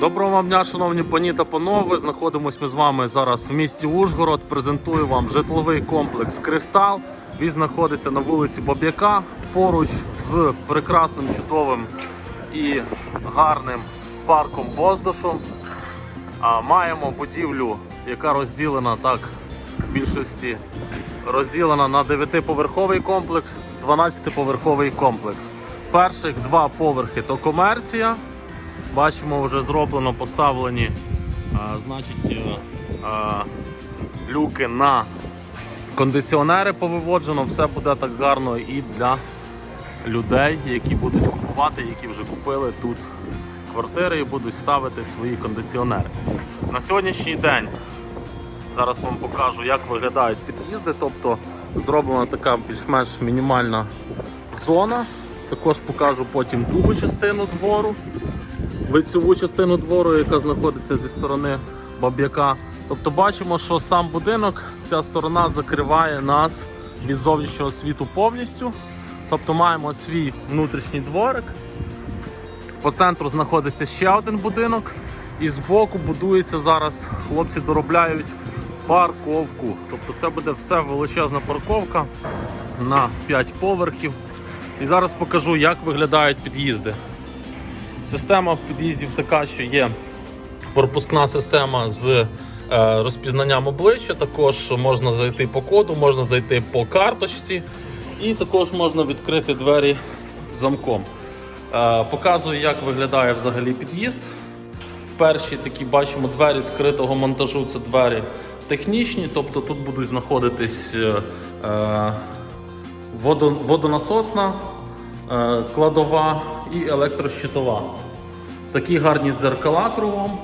Доброго вам дня, шановні пані та панове. Знаходимось ми з вами зараз в місті Ужгород. Презентую вам житловий комплекс Кристал. Він знаходиться на вулиці Баб'яка поруч з прекрасним, чудовим і гарним парком Боздошом. А маємо будівлю, яка розділена так в більшості розділена на 9-поверховий комплекс, 12-поверховий комплекс. Перших два поверхи то комерція. Бачимо, вже зроблено поставлені а, значить, е, а, люки на кондиціонери повиводжено. Все буде так гарно і для людей, які будуть купувати, які вже купили тут квартири і будуть ставити свої кондиціонери. На сьогоднішній день зараз вам покажу, як виглядають під'їзди. Тобто зроблена така більш-менш мінімальна зона. Також покажу потім другу частину двору лицеву частину двору, яка знаходиться зі сторони баб'яка. Тобто бачимо, що сам будинок, ця сторона закриває нас від зовнішнього світу повністю. Тобто маємо свій внутрішній дворик. По центру знаходиться ще один будинок. І збоку будується зараз, хлопці доробляють парковку. Тобто це буде все величезна парковка на 5 поверхів. І зараз покажу, як виглядають під'їзди. Система в під'їздів така, що є пропускна система з е, розпізнанням обличчя. Також можна зайти по коду, можна зайти по карточці, і також можна відкрити двері замком. Е, Показую, як виглядає взагалі під'їзд. Перші такі бачимо двері скритого монтажу це двері технічні, тобто тут будуть знаходитись е, водо- водонасосна, кладова і електрощитова. Такі гарні дзеркала кругом.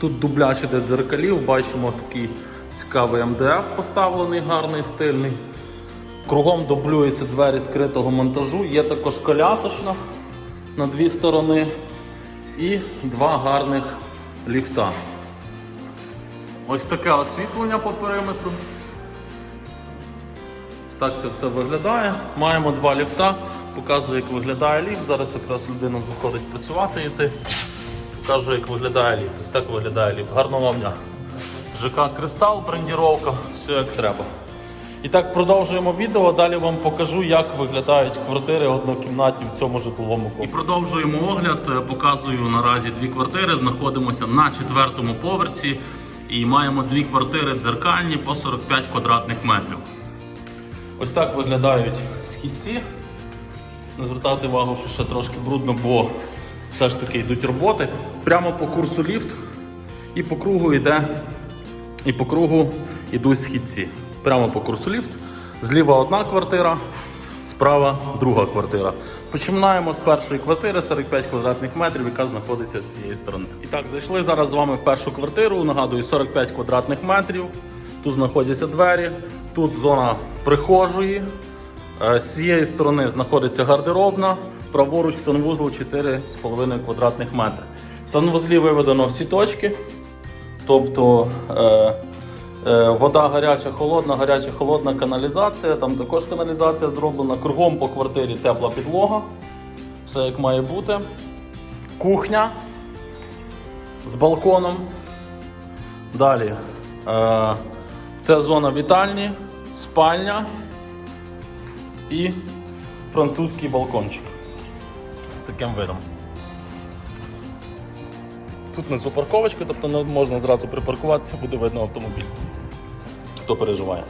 Тут дубляж іде дзеркалів, бачимо такий цікавий МДФ поставлений, гарний, стильний. Кругом дублюються двері скритого монтажу. Є також колясочна на дві сторони і два гарних ліфта. Ось таке освітлення по периметру. Так це все виглядає. Маємо два ліфта. Показую, як виглядає ліфт. Зараз якраз людина заходить працювати йти. Покажу, як виглядає ліфт. Ось так виглядає ліфт. Гарного вам дня. ЖК Кристал, брендіровка, все як треба. І так продовжуємо відео. Далі вам покажу, як виглядають квартири однокімнатні в цьому житловому комплексі. І продовжуємо огляд. Е, Показую наразі дві квартири. Знаходимося на четвертому поверсі і маємо дві квартири дзеркальні по 45 квадратних метрів. Ось так виглядають східці. Не звертати увагу, що ще трошки брудно, бо все ж таки йдуть роботи. Прямо по курсу ліфт і по кругу йде, і по кругу йдуть східці. Прямо по курсу ліфт. Зліва одна квартира, справа друга квартира. Починаємо з першої квартири 45 квадратних метрів, яка знаходиться з цієї сторони. І так, зайшли зараз з вами в першу квартиру. Нагадую, 45 квадратних метрів. Тут знаходяться двері, тут зона прихожої. Е, З цієї сторони знаходиться гардеробна, праворуч санвузол 4,5 квадратних метри. В санвузлі виведено всі точки, тобто е, е, вода гаряча, холодна, гаряча, холодна каналізація. Там також каналізація зроблена. Кругом по квартирі тепла підлога. Все як має бути. Кухня з балконом. Далі. Е, це зона вітальні, спальня і французький балкончик з таким видом. Тут внизу парковочка, тобто можна зразу припаркуватися, буде видно автомобіль. Хто переживає.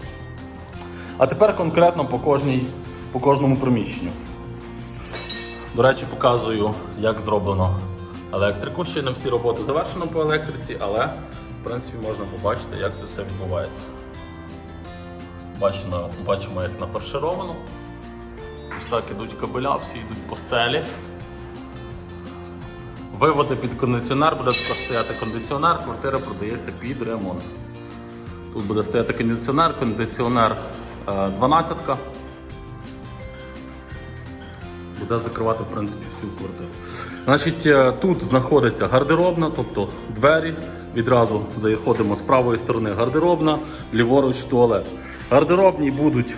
А тепер конкретно по, кожній, по кожному приміщенню. До речі, показую, як зроблено електрику. Ще не всі роботи завершено по електриці, але в принципі можна побачити, як це все відбувається. Бачимо, бачимо як нафаршировано. Ось так ідуть кабеля, всі йдуть по стелі. Виводи під кондиціонер, буде також стояти кондиціонер, квартира продається під ремонт. Тут буде стояти кондиціонер, кондиціонер е, 12 буде закривати в принципі всю квартиру. Значить, е, тут знаходиться гардеробна, тобто двері. Відразу заходимо з правої сторони гардеробна, ліворуч туалет. Гардеробні будуть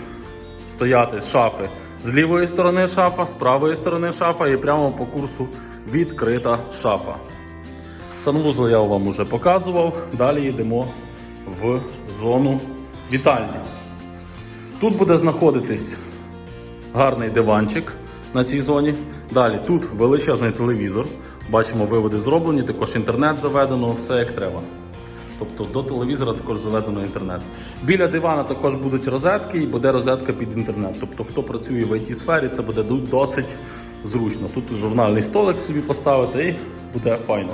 стояти шафи з лівої сторони шафа, з правої сторони шафа і прямо по курсу відкрита шафа. Санвузол я вам вже показував. Далі йдемо в зону вітальні. Тут буде знаходитись гарний диванчик на цій зоні. Далі тут величезний телевізор. Бачимо, виводи зроблені, також інтернет заведено, все як треба. Тобто до телевізора також заведено інтернет. Біля дивана також будуть розетки і буде розетка під інтернет. Тобто, хто працює в it сфері це буде досить зручно. Тут журнальний столик собі поставити і буде файно.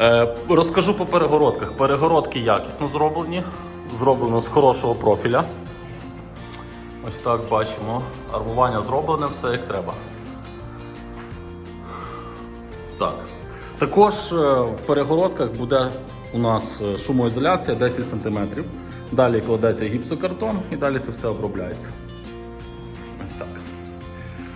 Е, розкажу по перегородках. Перегородки якісно зроблені, зроблено з хорошого профіля. Ось так бачимо. Армування зроблене, все як треба. Так. Також е, в перегородках буде у нас е, шумоізоляція 10 см. Далі кладеться гіпсокартон і далі це все обробляється. Ось так.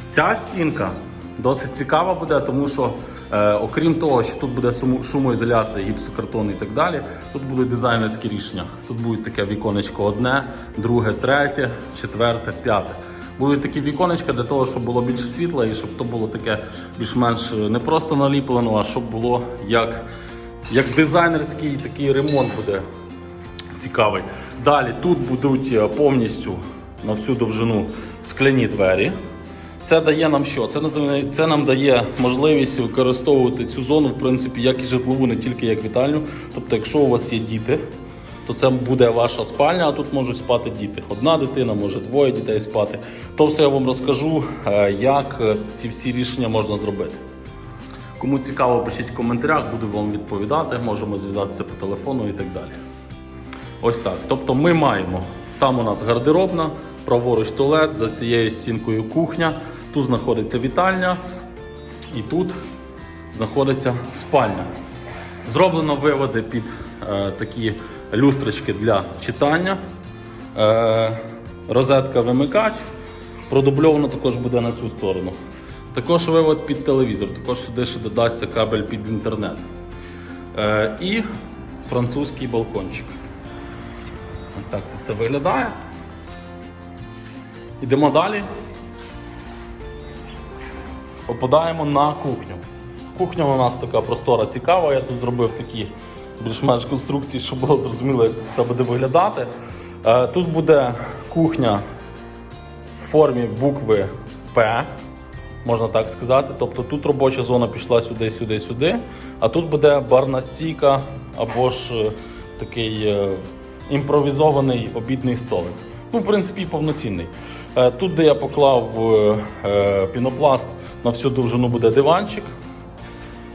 Ця стінка досить цікава буде, тому що е, окрім того, що тут буде шумоізоляція, гіпсокартон і так далі, тут будуть дизайнерські рішення. Тут буде таке віконечко одне, друге, третє, четверте, п'яте. Будуть такі віконечка для того, щоб було більше світла і щоб то було таке більш-менш не просто наліплено, а щоб було як, як дизайнерський такий ремонт буде цікавий. Далі тут будуть е, повністю на всю довжину скляні двері. Це дає нам що? Це, це нам дає можливість використовувати цю зону, в принципі, як і житлову, не тільки як вітальню. Тобто, якщо у вас є діти, то це буде ваша спальня, а тут можуть спати діти. Одна дитина, може двоє дітей спати. То все я вам розкажу, е, як е, ці всі рішення можна зробити. Кому цікаво, пишіть в коментарях, буду вам відповідати, можемо зв'язатися по телефону і так далі. Ось так. Тобто ми маємо, там у нас гардеробна, праворуч туалет, за цією стінкою кухня, тут знаходиться вітальня і тут знаходиться спальня. Зроблено виводи під е, такі люстрочки для читання, е, розетка вимикач, продубльовано також буде на цю сторону. Також вивод під телевізор, також сюди ще додасться кабель під інтернет. Е, і французький балкончик. Ось так це все виглядає. Йдемо далі. Попадаємо на кухню. Кухня у нас така простора цікава. Я тут зробив такі більш-менш конструкції, щоб було зрозуміло, як все буде виглядати. Е, Тут буде кухня в формі букви П, можна так сказати. Тобто тут робоча зона пішла сюди, сюди, сюди. А тут буде барна стійка або ж е, такий е, імпровізований обідний столик. Ну, в принципі, повноцінний. Е, Тут, де я поклав пінопласт, на всю довжину буде диванчик.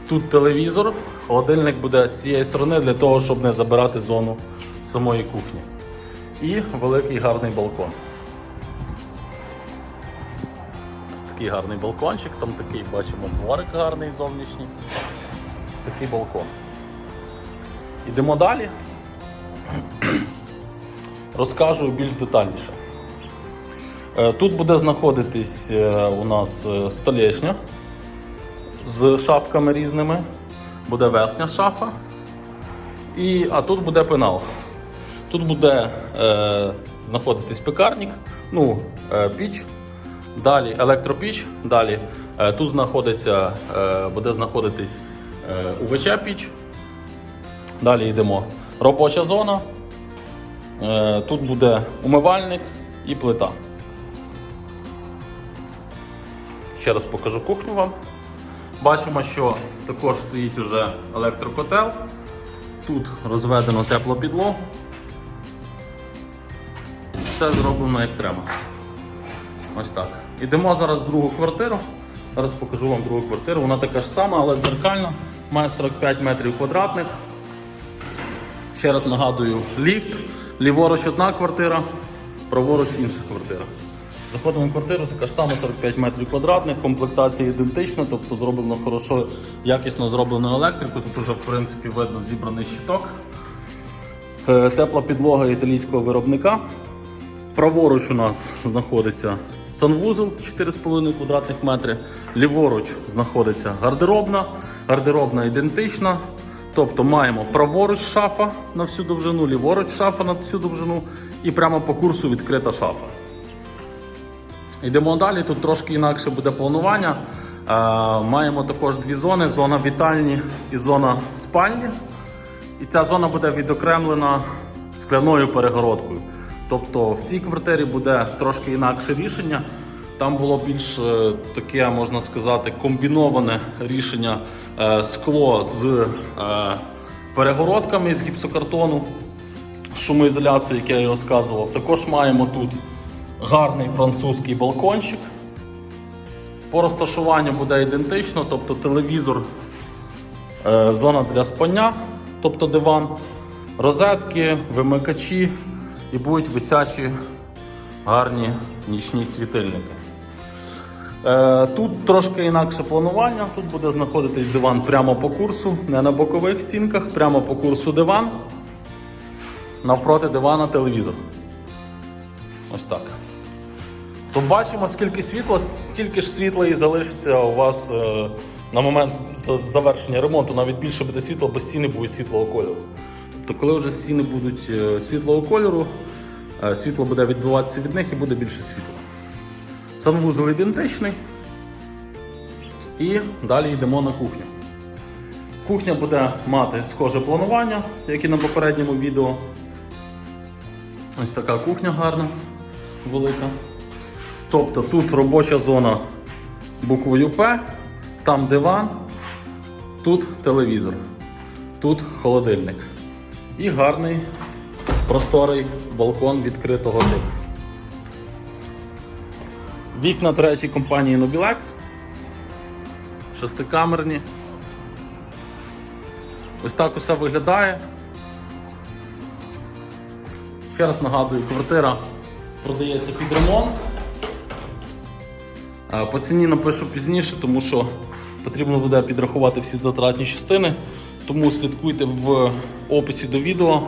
Тут телевізор, холодильник буде з цієї сторони для того, щоб не забирати зону самої кухні. І великий гарний балкон. Такий гарний балкончик, там такий бачимо дворик гарний зовнішній. Ось такий балкон. Йдемо далі. Розкажу більш детальніше. Е, Тут буде знаходитись е, у нас е, столешня з шафками різними. Буде верхня шафа. І, а тут буде пенал. Тут буде е, знаходитись пекарник, ну, е, піч, далі електропіч, далі е, тут знаходиться, е, буде знаходитись е, УВЧ-піч. Далі йдемо. Робоча зона. Тут буде умивальник і плита. Ще раз покажу кухню вам. Бачимо, що також стоїть уже електрокотел. Тут розведено теплу підлогу. Все зроблено як треба. Ось так. Ідемо зараз в другу квартиру. Зараз покажу вам другу квартиру. Вона така ж сама, але дзеркальна. Має 45 метрів квадратних. Ще раз нагадую, ліфт. Ліворуч одна квартира, праворуч інша квартира. Заходимо в квартиру, така ж сама 45 метрів квадратних, комплектація ідентична, тобто зроблено хорошо, якісно зроблено електрику. Тут вже в принципі видно зібраний щиток. Е, Тепла підлога італійського виробника. Праворуч у нас знаходиться санвузол 4,5 квадратних метри. Ліворуч знаходиться гардеробна. Гардеробна ідентична. Тобто маємо праворуч шафа на всю довжину, ліворуч шафа на всю довжину і прямо по курсу відкрита шафа. Йдемо далі. Тут трошки інакше буде планування. маємо також дві зони: зона вітальні і зона спальні. І ця зона буде відокремлена скляною перегородкою. Тобто в цій квартирі буде трошки інакше рішення. Там було більш е, таке, можна сказати, комбіноване рішення е, скло з е, перегородками з гіпсокартону, шумоізоляцією, як я і розказував. Також маємо тут гарний французький балкончик. По розташуванню буде ідентично, тобто телевізор, зона для спання, тобто диван, розетки, вимикачі і будуть висячі гарні нічні світильники. Е, Тут трошки інакше планування. Тут буде знаходитись диван прямо по курсу, не на бокових стінках, прямо по курсу диван. Навпроти дивана телевізор. Ось так. То бачимо, скільки світла, стільки ж світла і залишиться у вас е, на момент завершення ремонту. Навіть більше буде світла, бо стіни будуть світлого кольору. Тобто, коли вже стіни будуть е, світлого кольору, е, світло буде відбиватися від них і буде більше світла. Санвузол ідентичний. І далі йдемо на кухню. Кухня буде мати схоже планування, як і на попередньому відео. Ось така кухня гарна, велика. Тобто тут робоча зона буквою П, там диван, тут телевізор, тут холодильник. І гарний просторий балкон відкритого типу. Вікна третій компанії Nobilex. Шестикамерні. Ось так усе виглядає. Ще раз нагадую, квартира продається під ремонт. По ціні напишу пізніше, тому що потрібно буде підрахувати всі затратні частини. Тому слідкуйте в описі до відео,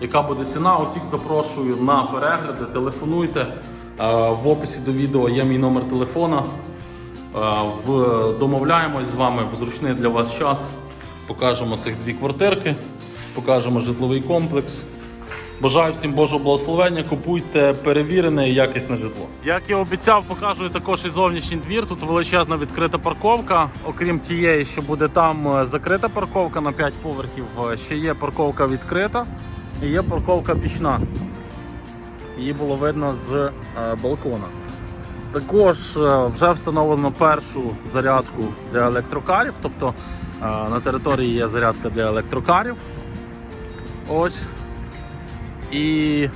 яка буде ціна. Усіх запрошую на перегляди, телефонуйте. В описі до відео є мій номер телефона. В... Домовляємось з вами в зручний для вас час. Покажемо цих дві квартирки, покажемо житловий комплекс. Бажаю всім Божого благословення. Купуйте перевірене і якісне житло. Як і обіцяв, покажу також і зовнішній двір. Тут величезна відкрита парковка. Окрім тієї, що буде там е, закрита парковка на 5 поверхів, е, ще є парковка відкрита і є парковка бічна. Її було видно з е, балкона. Також вже встановлено першу зарядку для електрокарів, тобто на території є зарядка для електрокарів. Ось. І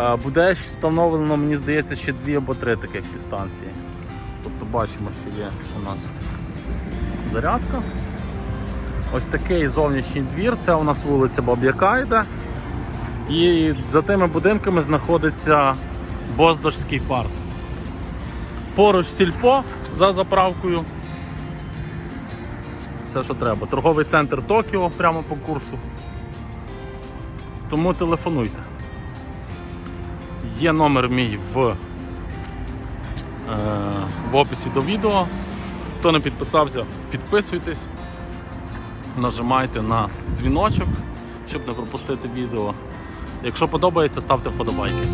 е, буде встановлено, мені здається, ще дві або три таких підстанції. Тобто бачимо, що є у нас зарядка. Ось такий зовнішній двір, це у нас вулиця Баб'яка йде. І за тими будинками знаходиться Боздорський парк. Поруч сільпо за заправкою. Все, що треба. Торговий центр Токіо прямо по курсу. Тому телефонуйте. Є номер мій в, е, в описі до відео. Хто не підписався, підписуйтесь, нажимайте на дзвіночок, щоб не пропустити відео. Якщо подобається, ставте вподобайки.